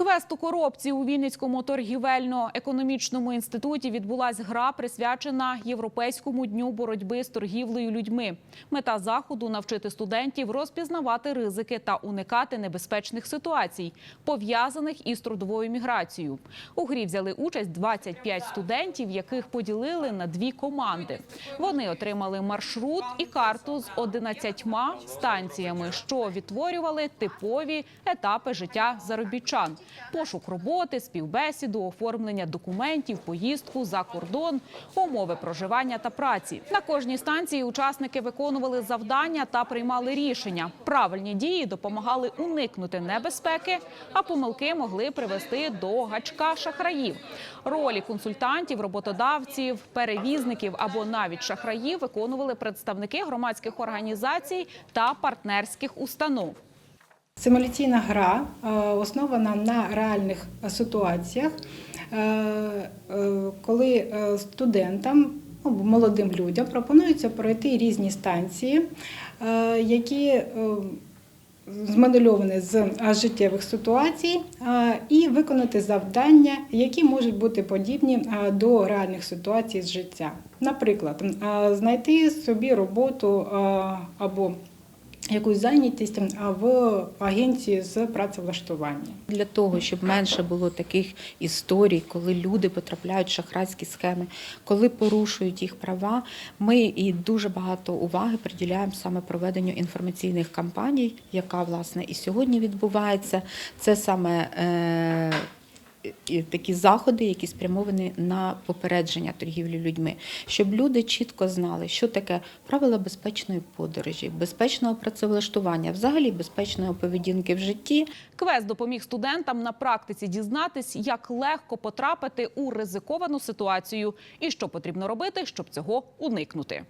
Квест у коробці у Вінницькому торгівельно-економічному інституті відбулась гра, присвячена Європейському дню боротьби з торгівлею людьми. Мета заходу навчити студентів розпізнавати ризики та уникати небезпечних ситуацій, пов'язаних із трудовою міграцією. У грі взяли участь 25 студентів, яких поділили на дві команди. Вони отримали маршрут і карту з 11 станціями, що відтворювали типові етапи життя заробітчан: пошук роботи, співбесіду, оформлення документів, поїздку за кордон, умови проживання та праці. На кожній станції учасники виконували завдання та приймали рішення. Правильні дії допомагали уникнути небезпеки, а помилки могли привести до гачка шахраїв. Ролі консультантів, роботодавців, перевізників або навіть шахраїв виконували представники громадських організацій та партнерських установ. Симуляційна гра е, основана на реальних ситуаціях, е, е, коли студентам ну, або молодим людям пропонується пройти різні станції, які змодельовані з життєвих ситуацій, і виконати завдання, які можуть бути подібні до реальних ситуацій з життя. Наприклад, знайти собі роботу або якусь зайнятість в агенції з працевлаштування. Для того, щоб менше було таких історій, коли люди потрапляють в шахрайські схеми, коли порушують їх права, ми і дуже багато уваги приділяємо саме проведенню інформаційних кампаній, яка власне і сьогодні відбувається. Це саме е, такі заходи, які спрямовані на попередження торгівлі людьми, щоб люди чітко знали, що таке правила безпечної подорожі, безпечного працевлаштування, взагалі безпечної поведінки в житті. Квест допоміг студентам на практиці дізнатись, як легко потрапити у ризиковану ситуацію і що потрібно робити, щоб цього уникнути.